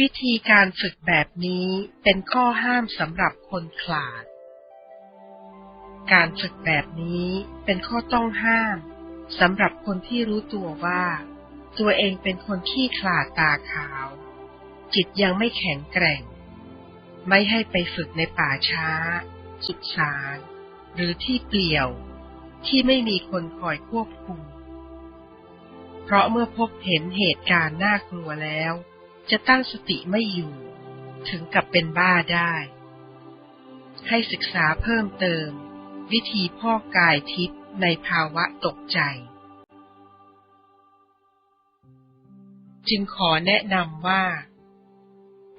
วิธีการฝึกแบบนี้เป็นข้อห้ามสำหรับคนขลาด การฝึกแบบนี้เป็นข้อต้องห้ามสำหรับคนที่รู้ตัวว่า ตัวเองเป็นคนขี้ขลาดตาขาว จิตยังไม่แข็งแกร่ง ไม่ให้ไปฝึกในป่าช้า สุสาน หรือที่เปลี่ยว ที่ไม่มีคนคอยควบคุม เพราะเมื่อพบเห็นเหตุการณ์น่ากลัวแล้ว จะตั้งสติไม่อยู่ ถึงกับเป็นบ้าได้ ให้ศึกษาเพิ่มเติม วิธีพ่อกกายทิพย์ในภาวะตกใจ จึงขอแนะนำว่า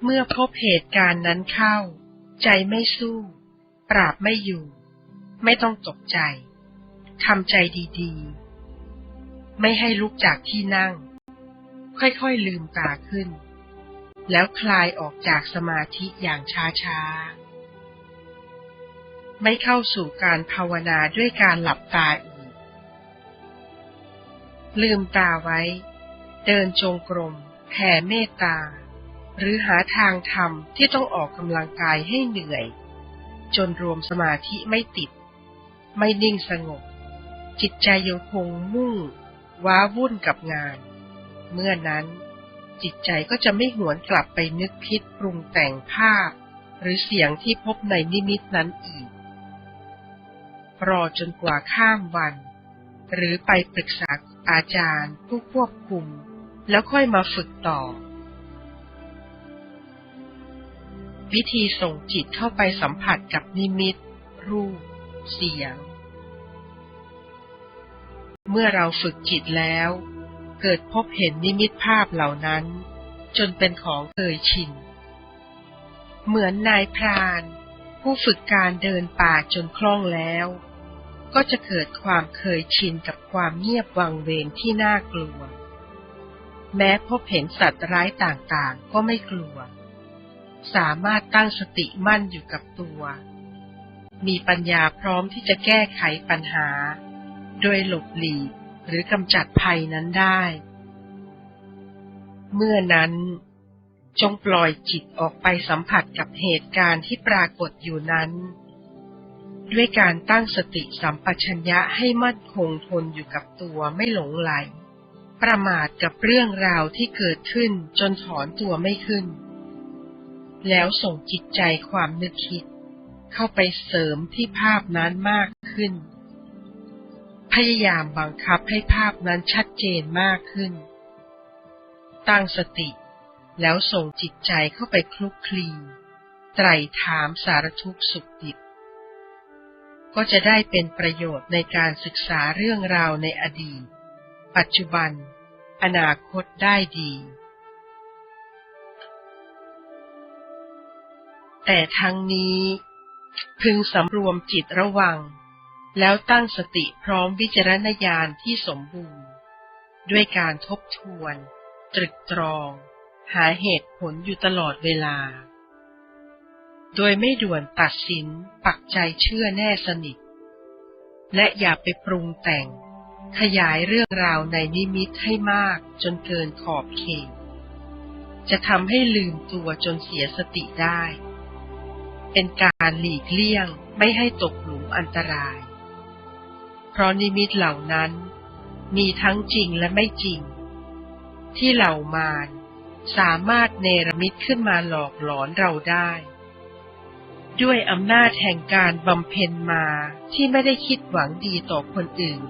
เมื่อพบเหตุการณ์นั้นเข้า ใจไม่สู้ ปราบไม่อยู่ ไม่ต้องตกใจทำใจดีๆ ไม่ให้ลุกจากที่นั่ง ค่อยๆลืมตาขึ้น แล้วคลายออกจากสมาธิอย่างช้าๆ ไม่เข้าสู่การภาวนาด้วยการหลับตาอีก ลืมตาไว้ เดินจงกรมแผ่เมตตา หรือหาทางทำที่ต้องออกกำลังกายให้เหนื่อย จนรวมสมาธิไม่ติด ไม่นิ่งสงบ จิตใจยังคงมุ่ง ว้าวุ่นกับงาน เมื่อนั้น จิตใจก็จะไม่หวนกลับไปนึกคิดปรุงแต่งภาพ หรือเสียงที่พบในนิมิตนั้นอีก รอจนกว่าข้ามวัน หรือไปปรึกษาอาจารย์ผู้ควบคุม แล้วค่อยมาฝึกต่อ วิธีส่งจิตเข้าไปสัมผัสกับนิมิต รูป เสียง เมื่อเราฝึกจิตแล้ว เกิดพบเห็นนิมิตภาพเหล่านั้น จนเป็นของเคยชิน เหมือนนายพราน ผู้ฝึกการเดินป่าจนคล่องแล้ว ก็จะเกิดความเคยชินกับความเงียบวังเวงที่น่ากลัว แม้พบเห็นสัตว์ร้ายต่างๆ ก็ไม่กลัว สามารถตั้งสติมั่นอยู่กับตัว มีปัญญาพร้อมที่จะแก้ไขปัญหา โดยหลบหลีก หรือกำจัดภัยนั้นได้ เมื่อนั้น จงปล่อยจิตออกไปสัมผัสกับเหตุการณ์ที่ปรากฏอยู่นั้น ด้วยการตั้งสติสัมปชัญญะให้มั่นคงทนอยู่กับตัวไม่หลงไหล ประมาทกับเรื่องราวที่เกิดขึ้นจนถอนตัวไม่ขึ้น แล้วส่งจิตใจความนึกคิด เข้าไปเสริมที่ภาพนั้นมากขึ้น พยายามบังคับให้ภาพนั้นชัดเจนมากขึ้น ตั้งสติ แล้วส่งจิตใจเข้าไปคลุกคลี ไตรถามสารทุกข์สุขดิบ ก็จะได้เป็นประโยชน์ในการศึกษาเรื่องราวในอดีต ปัจจุบัน อนาคตได้ดี แต่ทั้งนี้พึงสำรวมจิตระวัง แล้วตั้งสติพร้อมวิจารณญาณที่สมบูรณ์ ด้วยการทบทวน ตรึกตรอง หาเหตุผลอยู่ตลอดเวลา โดยไม่ด่วนตัดสินปักใจเชื่อแน่สนิท และอย่าไปปรุงแต่ง ขยายเรื่องราวในนิมิตให้มากจนเกินขอบเขตจะทำให้ลืมตัวจนเสียสติได้ เป็นการหลีกเลี่ยงไม่ให้ตกหลุมอันตราย เพราะนิมิตเหล่านั้น มีทั้งจริงและไม่จริง ที่เหล่ามารสามารถเนรมิตขึ้นมาหลอกหลอนเราได้ ด้วยอำนาจแห่งการบำเพ็ญมาที่ไม่ได้คิดหวังดีต่อคนอื่น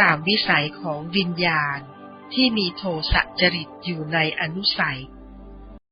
ตามวิสัยของวิญญาณที่มีโทสะจริตอยู่ในอนุสัย